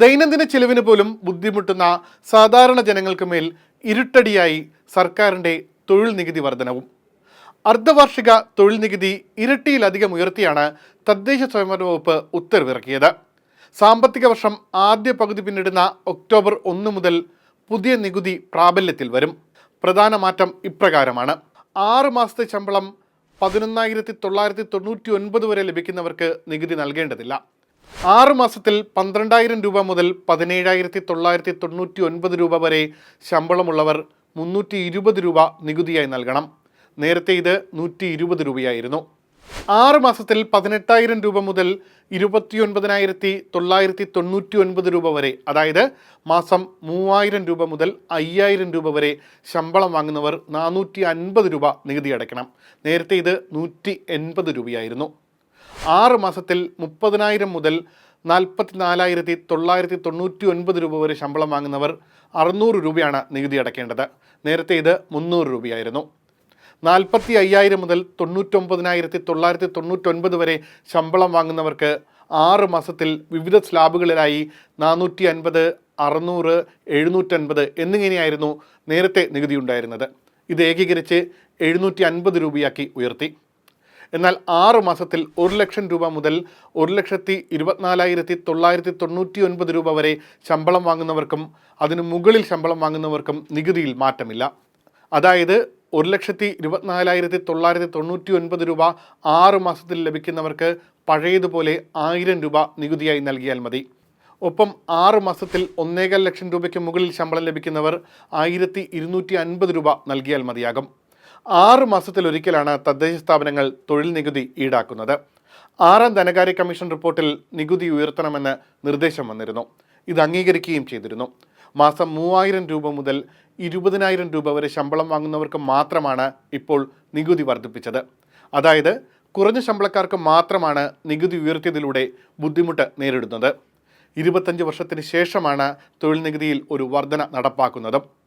ദൈനംദിന ചെലവിന് പോലും ബുദ്ധിമുട്ടുന്ന സാധാരണ ജനങ്ങൾക്ക് മേൽ ഇരുട്ടടിയായി സർക്കാരിന്റെ തൊഴിൽ നികുതി വർധനവും. അർദ്ധവാർഷിക തൊഴിൽ നികുതി ഇരട്ടിയിലധികം ഉയർത്തിയാണ് തദ്ദേശ സ്വയംഭരണ വകുപ്പ് ഉത്തരവിറക്കിയത്. സാമ്പത്തിക വർഷം ആദ്യ പകുതി പിന്നിടുന്ന ഒക്ടോബർ ഒന്ന് മുതൽ പുതിയ നികുതി പ്രാബല്യത്തിൽ വരും. പ്രധാന മാറ്റം ഇപ്രകാരമാണ്. ആറ് മാസത്തെ ശമ്പളം പതിനൊന്നായിരത്തി തൊള്ളായിരത്തി തൊണ്ണൂറ്റി ഒൻപത് വരെ ലഭിക്കുന്നവർക്ക് നികുതി നൽകേണ്ടതില്ല. ആറ് മാസത്തിൽ പന്ത്രണ്ടായിരം രൂപ മുതൽ പതിനേഴായിരത്തി തൊള്ളായിരത്തി തൊണ്ണൂറ്റി ഒൻപത് രൂപ വരെ ശമ്പളമുള്ളവർ മുന്നൂറ്റി ഇരുപത് രൂപ നികുതിയായി നൽകണം. നേരത്തെ ഇത് നൂറ്റി ഇരുപത് രൂപയായിരുന്നു. ആറ് മാസത്തിൽ പതിനെട്ടായിരം രൂപ മുതൽ ഇരുപത്തിയൊൻപതിനായിരത്തി തൊള്ളായിരത്തി തൊണ്ണൂറ്റി ഒൻപത് രൂപ വരെ അതായത് മാസം മൂവായിരം രൂപ മുതൽ അയ്യായിരം രൂപ വരെ ശമ്പളം വാങ്ങുന്നവർ നാനൂറ്റി അൻപത് രൂപ നികുതി അടയ്ക്കണം. നേരത്തെ ഇത് നൂറ്റി എൺപത് രൂപയായിരുന്നു. ആറ് മാസത്തിൽ മുപ്പതിനായിരം മുതൽ നാൽപ്പത്തി നാലായിരത്തി തൊള്ളായിരത്തി തൊണ്ണൂറ്റി ഒൻപത് രൂപ വരെ ശമ്പളം വാങ്ങുന്നവർ അറുന്നൂറ് രൂപയാണ് നികുതി അടയ്ക്കേണ്ടത് നേരത്തെ ഇത് മുന്നൂറ് രൂപയായിരുന്നു. നാൽപ്പത്തി അയ്യായിരം മുതൽ തൊണ്ണൂറ്റൊമ്പതിനായിരത്തി തൊള്ളായിരത്തി തൊണ്ണൂറ്റൊൻപത് വരെ ശമ്പളം വാങ്ങുന്നവർക്ക് ആറ് മാസത്തിൽ വിവിധ സ്ലാബുകളിലായി നാനൂറ്റി അൻപത് അറുന്നൂറ് എഴുന്നൂറ്റൻപത് എന്നിങ്ങനെയായിരുന്നു നേരത്തെ നികുതി ഉണ്ടായിരുന്നത്. ഇത് ഏകീകരിച്ച് എഴുന്നൂറ്റി അൻപത് രൂപയാക്കി ഉയർത്തി. എന്നാൽ ആറ് മാസത്തിൽ ഒരു ലക്ഷം രൂപ മുതൽ ഒരു ലക്ഷത്തി ഇരുപത്തിനാലായിരത്തി തൊള്ളായിരത്തി തൊണ്ണൂറ്റി ഒൻപത് രൂപ വരെ ശമ്പളം വാങ്ങുന്നവർക്കും അതിനു മുകളിൽ ശമ്പളം വാങ്ങുന്നവർക്കും നികുതിയിൽ മാറ്റമില്ല. അതായത് ഒരു ലക്ഷത്തി ഇരുപത്തിനാലായിരത്തി തൊള്ളായിരത്തി തൊണ്ണൂറ്റി ഒൻപത് രൂപ ആറ് മാസത്തിൽ ലഭിക്കുന്നവർക്ക് പഴയതുപോലെ ആയിരം രൂപ നികുതിയായി നൽകിയാൽ മതി. ഒപ്പം ആറ് മാസത്തിൽ ഒന്നേകാൽ ലക്ഷം രൂപയ്ക്ക് മുകളിൽ ശമ്പളം ലഭിക്കുന്നവർ ആയിരത്തി ഇരുന്നൂറ്റി അൻപത് രൂപ നൽകിയാൽ മതിയാകും. ആറ് മാസത്തിലൊരിക്കലാണ് തദ്ദേശ സ്ഥാപനങ്ങൾ തൊഴിൽ നികുതി ഈടാക്കുന്നത്. ആറാം ധനകാര്യ കമ്മീഷൻ റിപ്പോർട്ടിൽ നികുതി ഉയർത്തണമെന്ന് നിർദ്ദേശം വന്നിരുന്നു. ഇത് അംഗീകരിക്കുകയും ചെയ്തിരുന്നു. മാസം മൂവായിരം രൂപ മുതൽ ഇരുപതിനായിരം രൂപ വരെ ശമ്പളം വാങ്ങുന്നവർക്ക് മാത്രമാണ് ഇപ്പോൾ നികുതി വർദ്ധിപ്പിച്ചത്. അതായത് കുറഞ്ഞ ശമ്പളക്കാർക്ക് മാത്രമാണ് നികുതി ഉയർത്തിയതിലൂടെ ബുദ്ധിമുട്ട് നേരിടുന്നത്. ഇരുപത്തഞ്ച് വർഷത്തിന് ശേഷമാണ് തൊഴിൽ നികുതിയിൽ ഒരു വർധന നടപ്പാക്കുന്നത്.